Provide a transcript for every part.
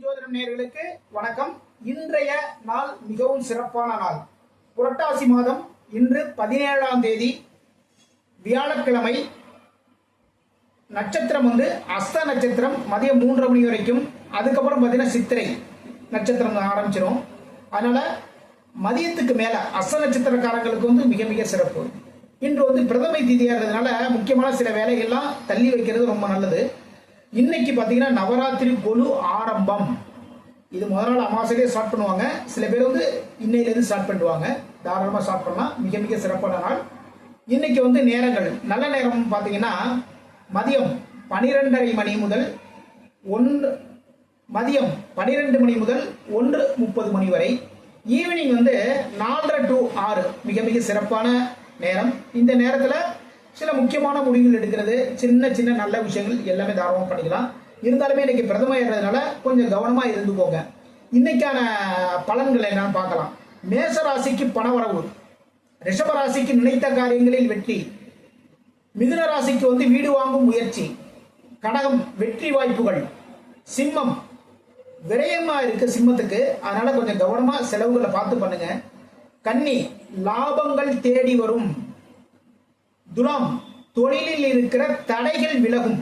ஜோதிடம் நேர்களுக்கு வணக்கம். இன்றைய நாள் மிகவும் சிறப்பான நாள். புரட்டாசி மாதம் இன்று பதினேழாம் தேதி வியாழக்கிழமை நட்சத்திரம் வந்து அஸ்த நட்சத்திரம் மதியம் மூன்று மணி வரைக்கும். அதுக்கப்புறம் பார்த்தீங்கன்னா சித்திரை நட்சத்திரம் ஆரம்பிச்சிடும் அதனால மதியத்துக்கு மேல அஸ்த நட்சத்திரக்காரங்களுக்கு வந்து மிக மிக சிறப்பு. இன்று வந்து பிரதமை தீதியாக இருந்ததுனால முக்கியமான சில வேலைகள்லாம் தள்ளி வைக்கிறது ரொம்ப நல்லது. இன்னைக்கு பார்த்தீங்கன்னா நவராத்திரி கொலு ஆரம்பம். இது முதல் நாள் அமாவாசையிலே ஸ்டார்ட் பண்ணுவாங்க. சில பேர் வந்து இன்னையிலேருந்து ஸ்டார்ட் பண்ணுவாங்க தாராளமாக ஸ்டார்ட் பண்ணலாம். மிக மிக சிறப்பான நாள். இன்னைக்கு வந்து நேரங்கள். நல்ல நேரம் பார்த்தீங்கன்னா மதியம் பனிரெண்டரை மணி முதல் ஒன்று மதியம் பனிரெண்டு மணி முதல் ஒன்று முப்பது மணி வரை. ஈவினிங் வந்து நாலரை டு ஆறு. மிக மிக சிறப்பான நேரம். இந்த நேரத்தில் சில முக்கியமான முடிவுகள் எடுக்கிறது. சின்ன சின்ன நல்ல விஷயங்கள் எல்லாமே தாராளமாக பண்ணிக்கலாம். இருந்தாலுமே இன்னைக்கு பிரதம ஏறதுனால கொஞ்சம் கவனமாக இருந்துக்கோங்க. இன்னைக்கான பலன்கள் என்னன்னு பார்க்கலாம். மேச ராசிக்கு பணவரவு ரிஷப ராசிக்கு நினைத்த காரியங்களில் வெற்றி. மிதுன ராசிக்கு வந்து வீடு வாங்கும் முயற்சி. கடகம் வெற்றி வாய்ப்புகள். சிம்மம். விரயமா இருக்கு சிம்மத்துக்கு. அதனால கொஞ்சம் கவனமா செலவுகளை பார்த்து பண்ணுங்க. கன்னி லாபங்கள் தேடி வரும். துலாம் தொழிலில் இருக்கிற தடைகள் விலகும்.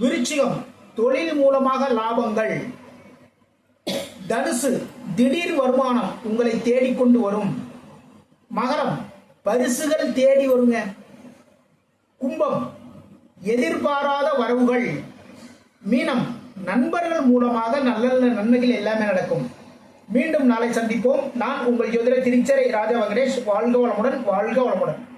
விருச்சிகம் தொழில் மூலமாக லாபங்கள். தனுசு திடீர் வருமானம் உங்களை தேடிக்கொண்டு வரும். மகரம் பரிசுகள் தேடி வருங்க. கும்பம் எதிர்பாராத வரவுகள். மீனம் நண்பர்கள் மூலமாக நல்ல நல்ல நன்மைகள் எல்லாமே நடக்கும். மீண்டும் நாளை சந்திப்போம். நான் உங்கள் ஜோதிட திருச்சரை ராஜா வெங்கடேஷ். வாழ்க வளமுடன் வாழ்க வளமுடன்.